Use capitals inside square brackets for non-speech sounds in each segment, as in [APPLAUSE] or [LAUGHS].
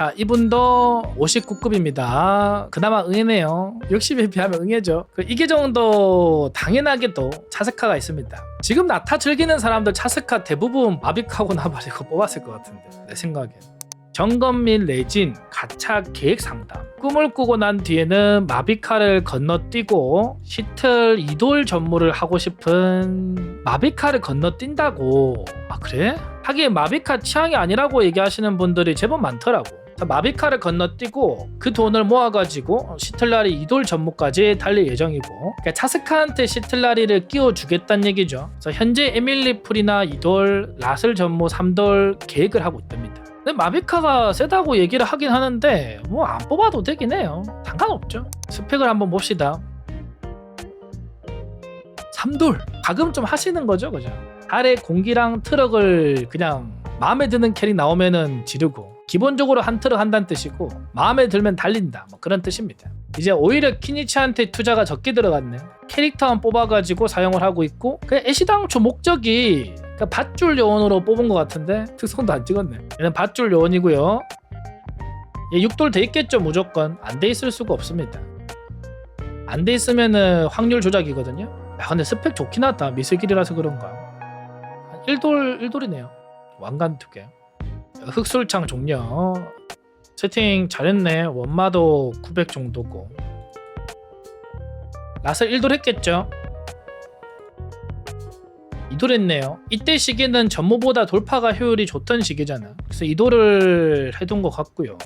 자 이분도 59급입니다. 그나마 응해네요. 60에 비하면 응해죠. 그 이게 정도 당연하게도 차스카가 있습니다. 지금 나타 즐기는 사람들 차스카 대부분 마비카고 나발이고 뽑았을 것 같은데 내 생각엔. 점검 및 레진, 가차 계획 상담. 꿈을 꾸고 난 뒤에는 마비카를 건너뛰고 시틀 이돌 전무를 하고 싶은 마비카를 건너뛴다고. 아 그래? 하긴 마비카 취향이 아니라고 얘기하시는 분들이 제법 많더라고. 자, 마비카를 건너뛰고 그 돈을 모아가지고 시틀라리 이돌 전무까지 달릴 예정이고 그러니까 차스카한테 시틀라리를 끼워주겠다는 얘기죠. 그래서 현재 에밀리 풀이나 이돌, 라슬 전무 3돌 계획을 하고 있답니다. 근데 마비카가 세다고 얘기를 하긴 하는데 뭐 안 뽑아도 되긴 해요. 상관없죠. 스펙을 한번 봅시다. 3돌. 가끔 좀 하시는 거죠 그죠? 아래 공기랑 트럭을 그냥 마음에 드는 캐릭 나오면은 지르고 기본적으로 한 트럭 한다는 뜻이고 마음에 들면 달린다. 뭐 그런 뜻입니다. 이제 오히려 키니치한테 투자가 적게 들어갔네 캐릭터만 뽑아가지고 사용을 하고 있고 그 애시당초 목적이 그 밧줄 요원으로 뽑은 것 같은데 특성도 안 찍었네 얘는 밧줄 요원이고요. 얘 6돌 돼 있겠죠 무조건. 안 돼 있을 수가 없습니다. 안 돼 있으면은 확률 조작이거든요. 야 근데 스펙 좋긴 하다. 미스길이라서 그런가. 1돌 1돌이네요. 왕관 두 개 흑술창 종료. 세팅 잘했네. 원마도 900 정도고. 라슬 1돌 했겠죠? 2돌 했네요. 이때 시기는 전무보다 돌파가 효율이 좋던 시기잖아. 그래서 2돌을 해둔 것 같고요.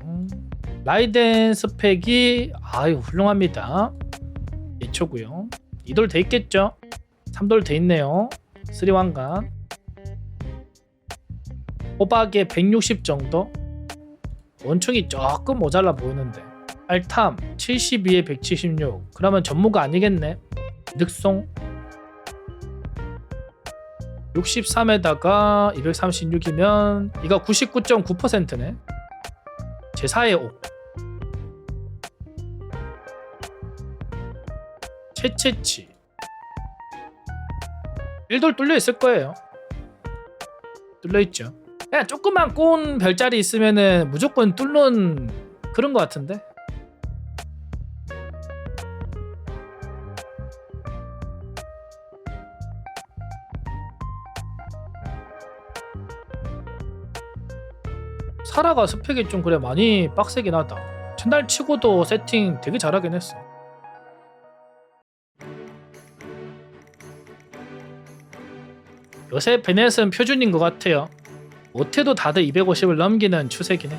라이덴 스펙이 아유 훌륭합니다. 2초고요. 2돌 돼 있겠죠? 3돌 돼 있네요. 3왕관 호박에 160 정도? 원총이 조금 모자라 보이는데. 알탐 72에 176 그러면 전무가 아니겠네. 늑송. 63에다가 236이면 이거 99.9%네. 제4의 옥. 채채치 1돌 뚫려 있을 거예요. 뚫려 있죠 그냥 조그만 꼬운 별자리 있으면은 무조건 뚫는 그런 거 같은데? 사라가 스펙이 좀 그래 많이 빡세긴 하다. 첫날 치고도 세팅 되게 잘하긴 했어. 요새 베넷은 표준인 것 같아요 못해도 다들 250을 넘기는 추세긴 해.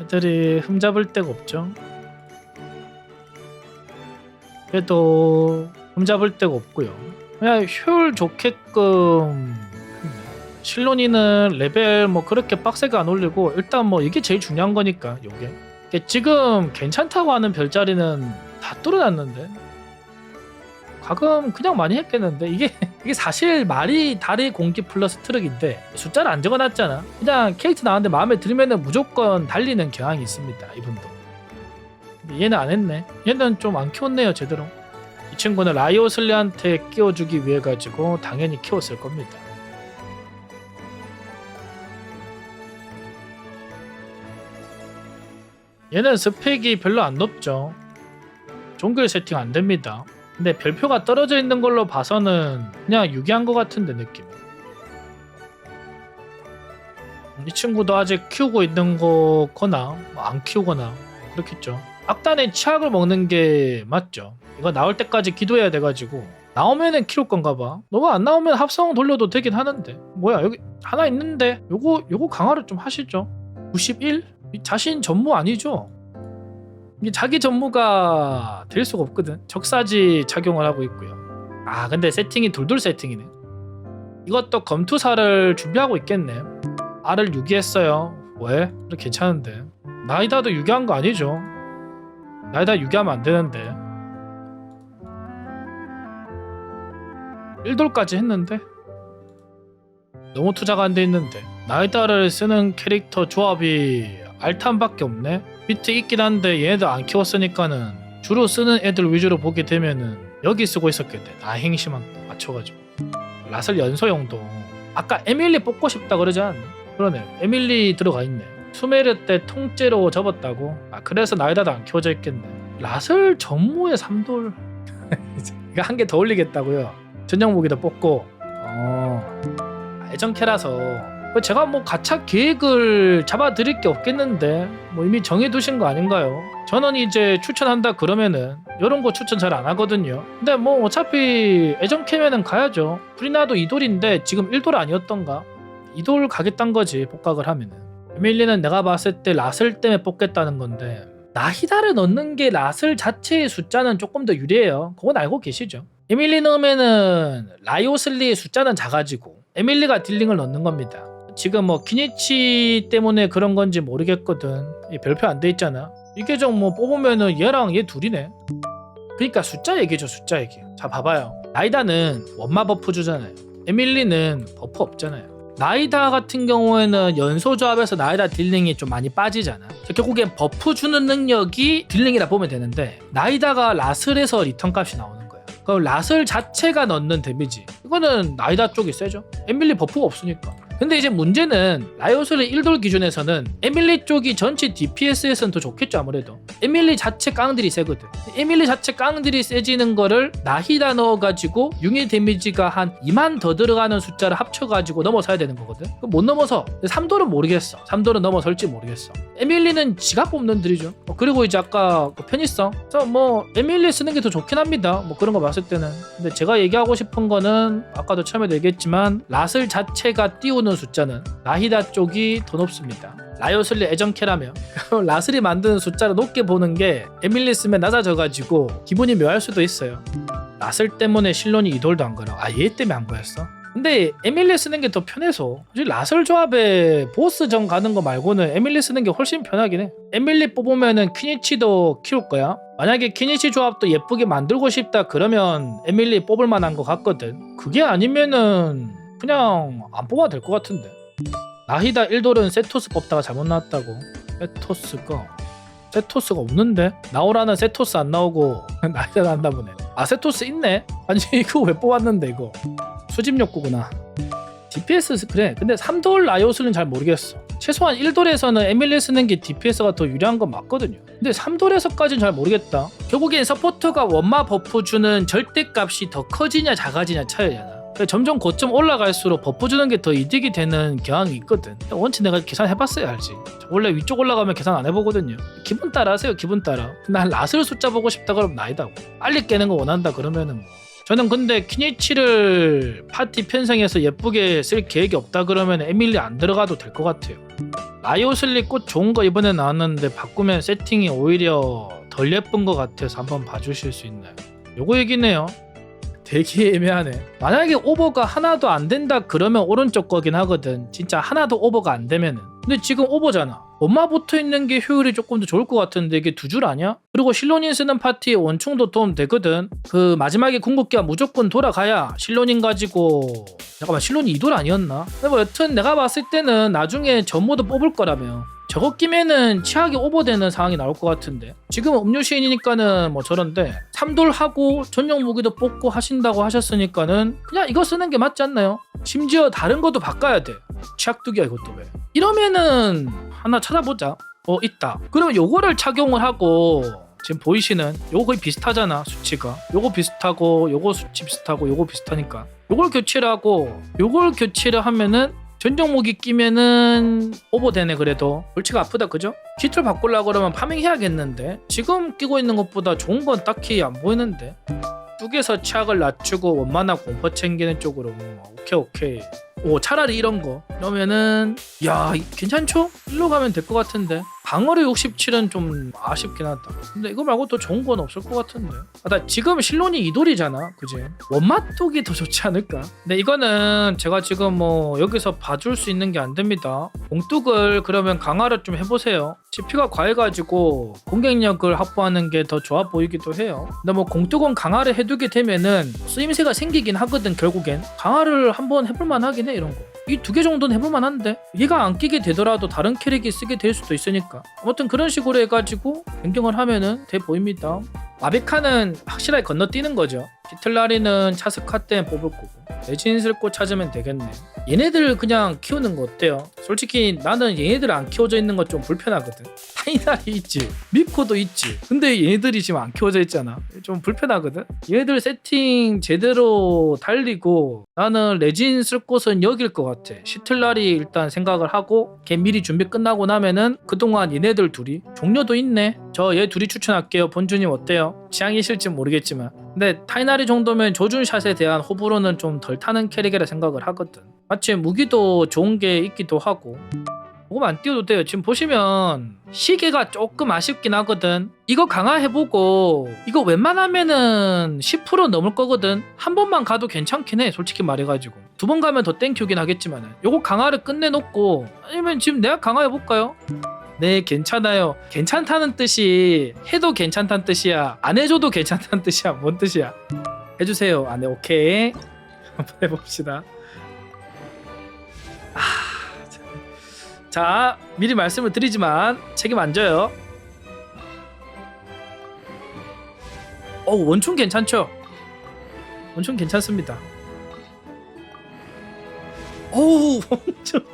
애들이 흠잡을 데가 없죠. 그래도 흠잡을 데가 없고요. 그냥 효율 좋게끔 실론이는 레벨 뭐 그렇게 빡세게 안 올리고 일단 뭐 이게 제일 중요한 거니까 요게 지금 괜찮다고 하는 별자리는 다 뚫어놨는데 가끔 그냥 많이 했겠는데? 이게 [LAUGHS] 이게 사실 말이 다리 공기 플러스 트럭인데 숫자를 안 적어놨잖아. 그냥 케이트 나왔는데 마음에 들면은 무조건 달리는 경향이 있습니다 이분도. 얘는 안 했네. 얘는 좀 안 키웠네요 제대로. 이 친구는 라이오슬리한테 끼워주기 위해 가지고 당연히 키웠을 겁니다. 얘는 스펙이 별로 안 높죠. 종글 세팅 안 됩니다 근데 별표가 떨어져 있는 걸로 봐서는 그냥 유기한 것 같은데 느낌. 이 친구도 아직 키우고 있는 거거나 뭐안 키우거나 그렇겠죠. 악단의 치약을 먹는 게 맞죠. 이거 나올 때까지 기도해야 돼가지고 나오면은 키울 건가 봐. 너가 안 나오면 합성 돌려도 되긴 하는데 뭐야 여기 하나 있는데 요거 요거 강화를 좀 하시죠. 91? 자신 전무 아니죠? 이게 자기 전무가 될 수가 없거든. 적사지 착용을 하고 있고요. 아 근데 세팅이 돌돌 세팅이네. 이것도 검투사를 준비하고 있겠네. R을 유기했어요. 왜? 그래 괜찮은데. 나이다도 유기한 거 아니죠? 나이다 유기하면 안 되는데. 1돌까지 했는데 너무 투자가 안 돼 있는데 나이다를 쓰는 캐릭터 조합이 알탄밖에 없네. 비트 있긴 한데 얘네들 안 키웠으니까는 주로 쓰는 애들 위주로 보게 되면은 여기 쓰고 있었겠네. 나 행심한 거 맞춰가지고. 라슬 연소용도 아까 에밀리 뽑고 싶다 그러지 않았나? 그러네. 에밀리 들어가 있네. 수메르 때 통째로 접었다고? 아 그래서 나이다도 안 키워져 있겠네. 라슬 전무의 삼돌. [LAUGHS] 이거 한 개 더 올리겠다고요. 전용 무기도 뽑고. 어. 애정캐라서 제가 뭐 가차 계획을 잡아드릴 게 없겠는데 뭐 이미 정해두신 거 아닌가요? 저는 이제 추천한다 그러면은 이런 거 추천 잘 안 하거든요. 근데 뭐 어차피 애정 캐면은 가야죠. 프리나도 이돌인데 지금 1돌 아니었던가? 이돌 가겠단 거지 복각을 하면은. 에밀리는 내가 봤을 때 라슬 때문에 뽑겠다는 건데 나히다를 넣는 게 라슬 자체의 숫자는 조금 더 유리해요. 그건 알고 계시죠? 에밀리 넣으면은 라이오슬리의 숫자는 작아지고 에밀리가 딜링을 넣는 겁니다. 지금 뭐 키니치 때문에 그런 건지 모르겠거든. 이 별표 안 돼 있잖아. 이게 좀뭐 뽑으면은 얘랑 얘 둘이네. 그러니까 숫자 얘기죠 숫자 얘기. 자 봐봐요. 나이다는 원마 버프 주잖아요. 에밀리는 버프 없잖아요. 나이다 같은 경우에는 연소 조합에서 나이다 딜링이 좀 많이 빠지잖아. 결국엔 버프 주는 능력이 딜링이라 보면 되는데 나이다가 라슬에서 리턴 값이 나오는 거야. 그럼 라슬 자체가 넣는 데미지 이거는 나이다 쪽이 세죠. 에밀리 버프가 없으니까. 근데 이제 문제는 라이오슬의 1돌 기준에서는 에밀리 쪽이 전체 DPS에서는 더 좋겠죠 아무래도. 에밀리 자체 깡들이 세거든. 에밀리 자체 깡들이 세지는 거를 나히다 넣어가지고 융의 데미지가 한 2만 더 들어가는 숫자를 합쳐가지고 넘어서야 되는 거거든. 못 넘어서 3돌은 모르겠어. 3돌은 넘어설지 모르겠어. 에밀리는 지가 뽑는 들이죠. 어, 그리고 이제 아까 그 편의성. 그래서 뭐 에밀리 쓰는 게 더 좋긴 합니다. 뭐 그런 거 봤을 때는. 근데 제가 얘기하고 싶은 거는 아까도 처음에도 얘기했지만 라슬 자체가 띄우는 숫자는 나히다 쪽이 더 높습니다. 라이오슬리 애정캐라며 [LAUGHS] 라슬이 만드는 숫자를 높게 보는 게 에밀리 쓰면 낮아져가지고 기분이 묘할 수도 있어요. 라슬 때문에 실론이 이돌도 안 걸어. 아 얘 때문에 안 보였어? 근데 에밀리 쓰는 게 더 편해서 라슬 조합에 보스 전 가는 거 말고는 에밀리 쓰는 게 훨씬 편하긴 해. 에밀리 뽑으면은 퀴니치도 키울 거야. 만약에 퀴니치 조합도 예쁘게 만들고 싶다 그러면 에밀리 뽑을 만한 거 같거든. 그게 아니면은 그냥 안 뽑아도 될 것 같은데. 나히다 1돌은 세토스 뽑다가 잘못 나왔다고. 세토스가 세토스가 없는데? 나오라는 세토스 안 나오고 [LAUGHS] 나히다 나왔나 보네. 아 세토스 있네? 아니 [LAUGHS] 이거 왜 뽑았는데 이거? 수집 욕구구나. DPS 그래. 근데 3돌 라이오스는 잘 모르겠어. 최소한 1돌에서는 에밀리 쓰는 게 DPS가 더 유리한 건 맞거든요. 근데 3돌에서까지는 잘 모르겠다. 결국엔 서포터가 원마 버프 주는 절대값이 더 커지냐 작아지냐 차이잖아 점점 고점 올라갈수록 버프 주는 게 더 이득이 되는 경향이 있거든 원체 내가 계산해봤어야 알지 원래 위쪽 올라가면 계산 안 해보거든요 기분 따라 하세요 기분 따라 난 라슬 숫자 보고 싶다 그러면 나이다고 빨리 깨는 거 원한다 그러면은 뭐 저는 근데 키니치를 파티 편성해서 예쁘게 쓸 계획이 없다 그러면 에밀리 안 들어가도 될 것 같아요. 라이오슬리 꽃 좋은 거 이번에 나왔는데 바꾸면 세팅이 오히려 덜 예쁜 것 같아서 한번 봐주실 수 있나요? 요거 얘기네요. 되게 애매하네. 만약에 오버가 하나도 안 된다 그러면 오른쪽 거긴 하거든. 진짜 하나도 오버가 안 되면은. 근데 지금 오버잖아. 엄마 붙어 있는 게 효율이 조금 더 좋을 것 같은데 이게 두 줄 아니야? 그리고 실로닌 쓰는 파티에 원충도 도움 되거든. 그 마지막에 궁극기가 무조건 돌아가야 실로닌 가지고 잠깐만 실로닌 이돌 아니었나? 근데 뭐 여튼 내가 봤을 때는 나중에 전모도 뽑을 거라며. 저거 끼면은 치약이 오버되는 상황이 나올 것 같은데. 지금 음료 시인이니까는 뭐 저런데 3돌 하고 전용 무기도 뽑고 하신다고 하셨으니까는 그냥 이거 쓰는 게 맞지 않나요? 심지어 다른 것도 바꿔야 돼. 치약 두기야 이것도 왜? 이러면은 하나 찾아보자. 어 있다. 그러면 요거를 착용을 하고 지금 보이시는 요거 거의 비슷하잖아 수치가. 요거 비슷하고 요거 수치 비슷하고 요거 비슷하니까. 요걸 교체를 하고 요걸 교체를 하면은 무기 끼면은 오버되네 그래도. 골치가 아프다 그죠? 키트를 바꾸려고 그러면 파밍해야겠는데. 지금 끼고 있는 것보다 좋은 건 딱히 안 보이는데. 뚝에서 치약을 낮추고 원만한 공포 챙기는 쪽으로. 뭐, 오케이 오케이. 오 차라리 이런 거. 그러면은 야 이- 괜찮죠? 일로 가면 될 것 같은데 방어력 67은 좀 아쉽긴 하다. 근데 이거 말고 더 좋은 건 없을 것 같은데. 아, 나 지금 실론이 이돌이잖아. 그지? 원맛독이 더 좋지 않을까? 근데 이거는 제가 지금 뭐 여기서 봐줄 수 있는 게 안 됩니다. 공뚝을 그러면 강화를 좀 해보세요. CP가 과해가지고 공격력을 확보하는 게 더 좋아 보이기도 해요. 근데 뭐 공뚝은 강화를 해두게 되면은 쓰임새가 생기긴 하거든 결국엔. 강화를 한번 해볼만 하긴 해 이런 거 이 두 개 정도는 해볼만 한데 얘가 안 끼게 되더라도 다른 캐릭이 쓰게 될 수도 있으니까. 아무튼 그런 식으로 해가지고 변경을 하면은 돼 보입니다 마비카는 확실하게 건너뛰는 거죠. 히틀라리는 차스카 때 뽑을 거고. 레진슬 꽃 찾으면 되겠네. 얘네들 그냥 키우는 거 어때요? 솔직히 나는 얘네들 안 키워져 있는 거 좀 불편하거든. 타이날이 있지. 미코도 있지. 근데 얘네들이 지금 안 키워져 있잖아. 좀 불편하거든. 얘네들 세팅 제대로 달리고 나는 레진 쓸 곳은 여길 것 같아. 시틀날이 일단 생각을 하고 걔 미리 준비 끝나고 나면은 그동안 얘네들 둘이. 종료도 있네. 저 얘 둘이 추천할게요. 본주님 어때요? 취향이실지 모르겠지만 근데 타이나리 정도면 조준샷에 대한 호불호는 좀 덜 타는 캐릭이라 생각을 하거든 마치 무기도 좋은 게 있기도 하고 조금 안 띄워도 돼요. 지금 보시면 시계가 조금 아쉽긴 하거든. 이거 강화해보고 이거 웬만하면은 10% 넘을 거거든. 한 번만 가도 괜찮긴 해. 솔직히 말해가지고 두 번 가면 더 땡큐긴 하겠지만 은 요거 강화를 끝내놓고 아니면 지금 내가 강화해볼까요? 네 괜찮아요. 괜찮다는 뜻이 해도 괜찮다는 뜻이야. 안 해줘도 괜찮다는 뜻이야. 뭔 뜻이야? 해주세요. 아네 오케이. [LAUGHS] 한번 해봅시다. 자, 미리 말씀을 드리지만 책임 안 져요. 어, 원충 괜찮죠? 원충 괜찮습니다. 오, [LAUGHS] 원충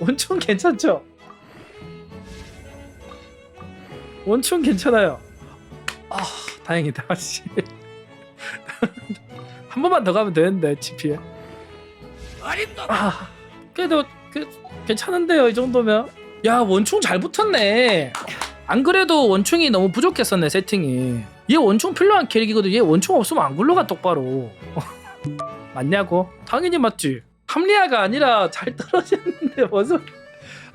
원충 괜찮죠? 원충 괜찮아요. 아, 다행이다. 씨. [LAUGHS] 한 번만 더 가면 되는데 GP에. 아, 그래도 그 괜찮은데요 이 정도면 야 원충 잘 붙었네 안 그래도 원충이 너무 부족했었네 세팅이 얘 원충 필요한 캐릭이거든 얘 원충 없으면 안 굴러가 똑바로 [LAUGHS] 맞냐고 당연히 맞지 합리화가 아니라 잘 떨어졌는데 [LAUGHS] 뭔 소리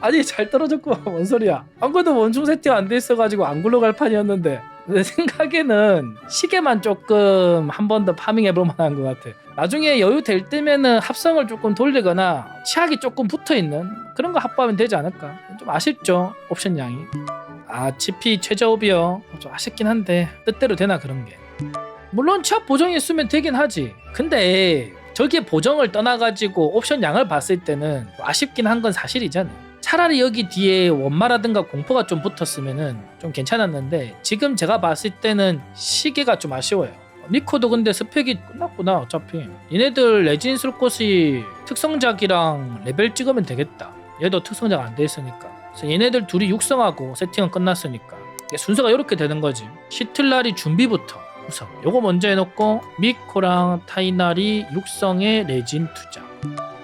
아니 잘 떨어졌구만 뭔 소리야 안 그래도 원충 세팅 안 돼 있어가지고 안 굴러갈 판이었는데 내 [LAUGHS] 생각에는 시계만 조금 한 번 더 파밍해볼 만한 것 같아. 나중에 여유 될 때면은 합성을 조금 돌리거나 치약이 조금 붙어 있는 그런 거 합하면 되지 않을까. 좀 아쉽죠 옵션 양이. 아 GP 최저업이요. 좀 아쉽긴 한데 뜻대로 되나 그런 게. 물론 치약 보정이 있으면 되긴 하지. 근데 저기에 보정을 떠나가지고 옵션 양을 봤을 때는 아쉽긴 한 건 사실이잖아. 차라리 여기 뒤에 원마라든가 공포가 좀 붙었으면은 좀 괜찮았는데 지금 제가 봤을 때는 시계가 좀 아쉬워요. 미코도 근데 스펙이 끝났구나 어차피. 얘네들 레진 쓸 곳이 특성작이랑 레벨 찍으면 되겠다. 얘도 특성작 안 돼 있으니까. 그래서 얘네들 둘이 육성하고 세팅은 끝났으니까. 순서가 이렇게 되는 거지. 시틀날이 준비부터. 우선 요거 먼저 해놓고 미코랑 타이날이 육성에 레진 투자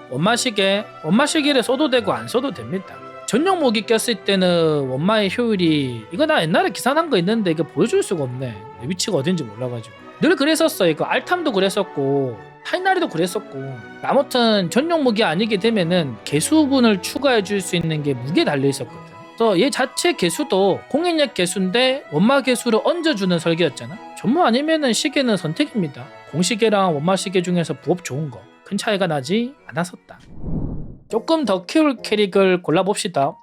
원마시계 원마시계를 써도 되고 안 써도 됩니다. 전용 무기 꼈을 때는 원마의 효율이 이거 나 옛날에 기사 난 거 있는데 이거 보여줄 수가 없네. 내 위치가 어딘지 몰라가지고. 늘 그랬었어 이거 알탐도 그랬었고 타이나리도 그랬었고. 아무튼 전용 무기 아니게 되면은 개수분을 추가해 줄 수 있는 게 무게에 달려 있었거든. 그래서 얘 자체 개수도 공인력 개수인데 원마 개수를 얹어주는 설계였잖아. 전무 아니면은 시계는 선택입니다. 공시계랑 원마 시계 중에서 부업 좋은 거 큰 차이가 나지 않았었다. 조금 더 키울 캐릭을 골라봅시다.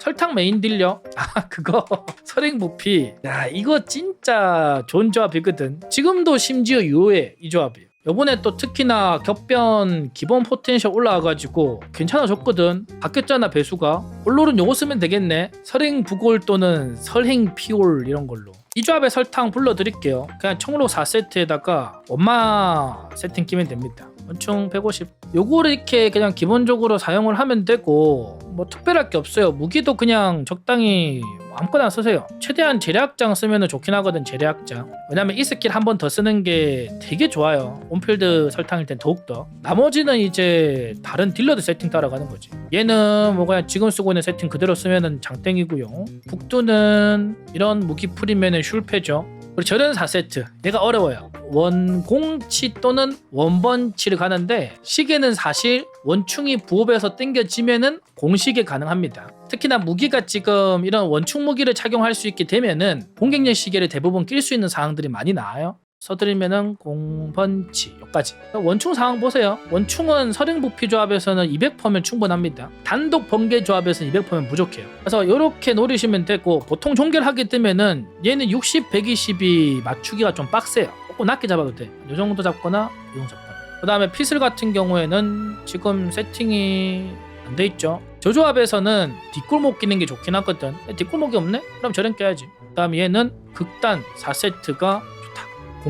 설탕 메인 딜려 아 [LAUGHS] 그거 설행 부피. 야 이거 진짜 좋은 조합이거든. 지금도 심지어 유효해 이 조합이. 요번에 또 특히나 격변 기본 포텐셜 올라와가지고 괜찮아졌거든. 바뀌었잖아 배수가. 올롤은 요거 쓰면 되겠네. 설행 부골 또는 설행 피올 이런 걸로. 이 조합에 설탕 불러드릴게요. 그냥 청로 4세트에다가 엄마 세팅 끼면 됩니다 원총 150 요거를 이렇게 그냥 기본적으로 사용을 하면 되고 뭐 특별할 게 없어요. 무기도 그냥 적당히 아무거나 쓰세요. 최대한 재래악장 쓰면 좋긴 하거든 재래악장. 왜냐면 이 스킬 한 번 더 쓰는 게 되게 좋아요. 온필드 설탕일 땐 더욱더. 나머지는 이제 다른 딜러드 세팅 따라가는 거지. 얘는 뭐 그냥 지금 쓰고 있는 세팅 그대로 쓰면은 장땡이고요. 북두는 이런 무기 풀이면은 슐패죠 그리고 저는 4세트. 얘가 어려워요. 원공치 또는 원번치를 가는데 시계는 사실 원충이 부업에서 땡겨지면은 공시계 가능합니다. 특히나 무기가 지금 이런 원충 무기를 착용할 수 있게 되면은 공격력 시계를 대부분 낄 수 있는 상황들이 많이 나와요 써드리면은 공번치 여기까지. 원충 상황 보세요. 원충은 서령부피 조합에서는 200%면 충분합니다. 단독 번개 조합에서는 200%면 부족해요. 그래서 이렇게 노리시면 되고 보통 종결하게 되면은 얘는 60, 120이 맞추기가 좀 빡세요. 조금 낮게 잡아도 돼이 정도 잡거나 이 정도 잡거나. 그 다음에 피슬 같은 경우에는 지금 세팅이 안 돼 있죠. 저 조합에서는 뒷골목 끼는 게 좋긴 하거든. 뒷골목이 없네? 그럼 저런 껴야지. 그 다음에 얘는 극단 4세트가 좋다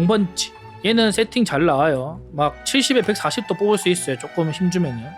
공번치 얘는 세팅 잘 나와요. 막 70에 140도 뽑을 수 있어요. 조금 힘주면요.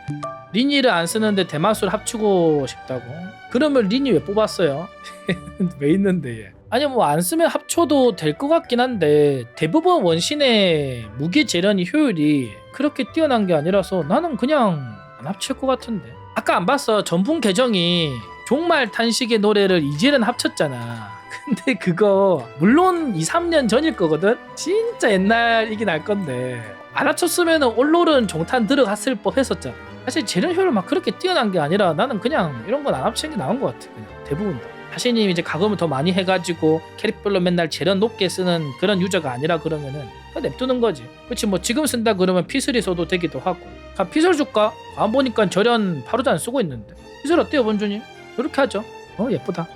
리니를 안 쓰는데 대마술 합치고 싶다고. 그러면 리니 왜 뽑았어요? [LAUGHS] 왜 있는데 얘? 아니 뭐 안 쓰면 합쳐도 될 것 같긴 한데 대부분 원신의 무기 재련이 효율이 그렇게 뛰어난 게 아니라서 나는 그냥 안 합칠 것 같은데. 아까 안 봤어 전분 계정이 종말 탄식의 노래를 이제는 합쳤잖아. 근데 그거 물론 2, 3년 전일 거거든. 진짜 옛날이긴 할 건데 안 합쳤으면 올롤은 종탄 들어갔을 법했었잖아. 사실 재련 효율 막 그렇게 뛰어난 게 아니라 나는 그냥 이런 건 안 합친 게 나은 것 같아. 그냥 대부분 다. 하시님 이제 가금을 더 많이 해가지고 캐릭별로 맨날 재련 높게 쓰는 그런 유저가 아니라 그러면은 그냥 냅두는 거지. 그렇지 뭐 지금 쓴다 그러면 피슬이 써도 되기도 하고. 아 피슬 줄까? 안 보니까 절연 바로도 안 쓰고 있는데. 피슬 어때요 본주님? 이렇게 하죠. 어 예쁘다.